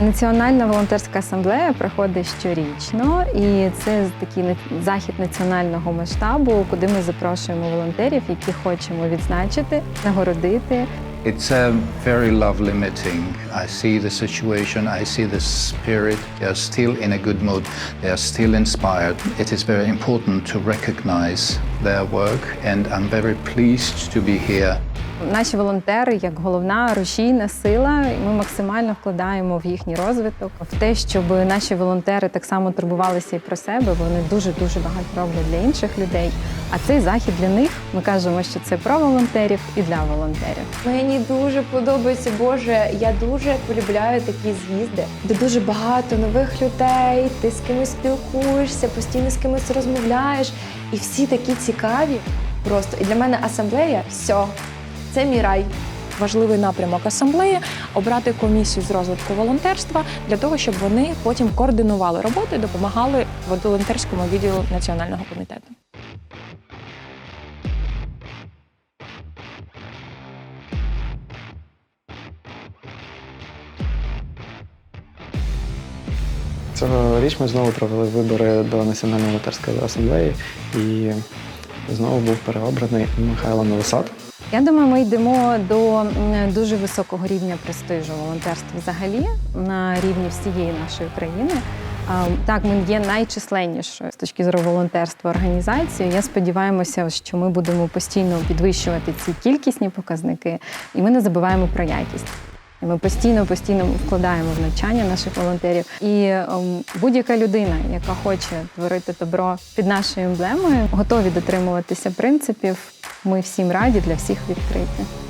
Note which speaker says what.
Speaker 1: Національна волонтерська асамблея проходить щорічно, і це такий захід національного масштабу, куди ми запрошуємо волонтерів, які хочемо відзначити, нагородити.
Speaker 2: It's a very lovely meeting. I see the situation, I see the spirit. They are still in a good mood, they are still inspired. It is very important to recognize their work, and I'm very pleased to be here.
Speaker 1: Наші волонтери як головна рушійна сила. Ми максимально вкладаємо в їхній розвиток, в те, щоб наші волонтери так само турбувалися і про себе. Вони дуже дуже багато роблять для інших людей. А цей захід для них ми кажемо, що це про волонтерів і для волонтерів.
Speaker 3: Мені дуже подобається, Боже. Я дуже полюбляю такі з'їзди, де дуже багато нових людей. Ти з кимось спілкуєшся, постійно з кимось розмовляєш, і всі такі цікаві. Просто і для мене асамблея все. Це мій рай.
Speaker 4: Важливий напрямок асамблеї обрати комісію з розвитку волонтерства для того, щоб вони потім координували роботу і допомагали волонтерському відділу національного комітету.
Speaker 5: Цьогоріч ми знову провели вибори до Національної волонтерської асамблеї і знову був переобраний Михайло Новосад.
Speaker 1: Я думаю, ми йдемо до дуже високого рівня престижу волонтерства взагалі на рівні всієї нашої країни. Так, ми є найчисленнішою з точки зору волонтерства організацією. Я сподіваємося, що ми будемо постійно підвищувати ці кількісні показники, і ми не забуваємо про якість. Ми постійно постійно вкладаємо в навчання наших волонтерів. І ем, будь-яка людина, яка хоче творити добро під нашою емблемою, готові дотримуватися принципів. Ми всім раді для всіх відкриті.